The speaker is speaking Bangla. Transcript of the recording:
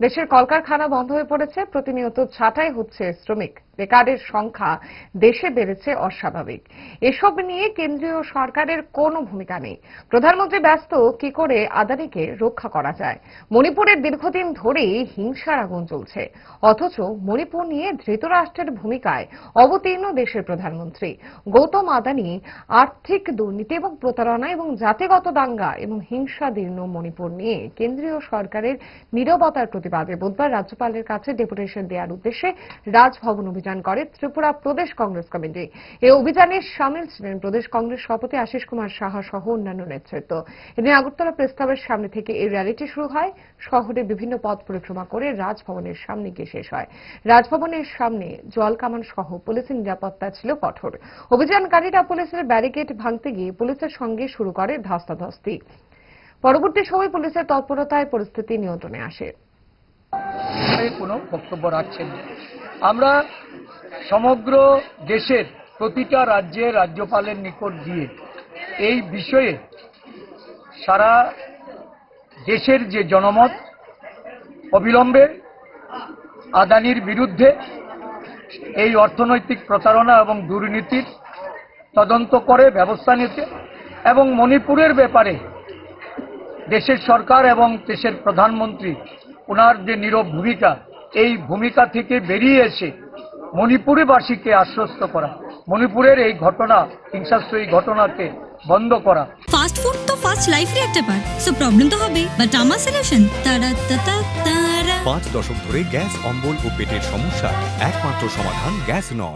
দেশের কলকারখানা বন্ধ হয়ে পড়েছে প্রতিনিয়ত ছাঁটাই হচ্ছে শ্রমিক। বেকারের সংখ্যা দেশে বেড়েছে অস্বাভাবিক। এসব নিয়ে কেন্দ্রীয় সরকারের কোনো ভূমিকা নেই। প্রধানমন্ত্রী ব্যস্ত, কি করে আদানিকে রক্ষা করা যায়? মণিপুরের দীর্ঘদিন ধরেই হিংসার আগুন চলছে। অথচ মণিপুর নিয়ে ধৃতরাষ্ট্রের ভূমিকায় অবতীর্ণ দেশের প্রধানমন্ত্রী। গৌতম আদানি আর্থিক দুর্নীতি এবং প্রতারণা এবং জাতিগত দাঙ্গা এবং হিংসাদীর্ণ মণিপুর নিয়ে কেন্দ্রীয় সরকারের নীরবতার প্রতিবাদে বুধবার রাজ্যপালের কাছে ডেপুটেশন দেওয়ার উদ্দেশ্যে রাজভবন অভিযান করে ত্রিপুরা প্রদেশ কংগ্রেস কমিটি। এই অভিযানে সামিল ছিলেন প্রদেশ কংগ্রেস সভাপতি আশিস কুমার সাহা সহ অন্যান্য নেতৃত্ব। এদিন আগরতলা প্রেস ক্লাবের সামনে থেকে এই র্যালিটি শুরু হয়। শহরে বিভিন্ন পথ পরিক্রমা করে রাজভবনের সামনে গিয়ে শেষ হয়। রাজভবনের সামনে জল কামান সহ পুলিশের নিরাপত্তা ছিল কঠোর। অভিযানকারীরা পুলিশের ব্যারিকেড ভাঙতে গিয়ে পুলিশের সঙ্গে শুরু করে ধস্তাধস্তি। পরবর্তী সময় পুলিশের তৎপরতায় পরিস্থিতি নিয়ন্ত্রণে আসে। কোনো বক্তব্য রাখছেন। আমরা সমগ্র দেশের প্রতিটা রাজ্যের রাজ্যপালের নিকট দিয়ে এই বিষয়ে সারা দেশের যে জনমত অবিলম্বে আদানির বিরুদ্ধে এই অর্থনৈতিক প্রতারণা এবং দুর্নীতির তদন্ত করে ব্যবস্থা নিতে এবং মণিপুরের ব্যাপারে দেশের সরকার এবং দেশের প্রধানমন্ত্রী ওনার যে নীরব ভূমিকা এই ভূমিকা থেকে বেরিয়ে এসে মণিপুরবাসীকে আশ্বস্ত করা মণিপুরের এই ঘটনা হিংসাশ্রয়ী ঘটনাকে বন্ধ করা। ফাস্ট ফুড তো ফাস্ট লাইফ একটা পার্ট সো প্রবলেম তো হবে। বাট আমার সলিউশন তারা তারা তারা। পাঁচ দশক ধরে গ্যাস অম্বল ও পেটের সমস্যা একমাত্র সমাধান গ্যাস নল।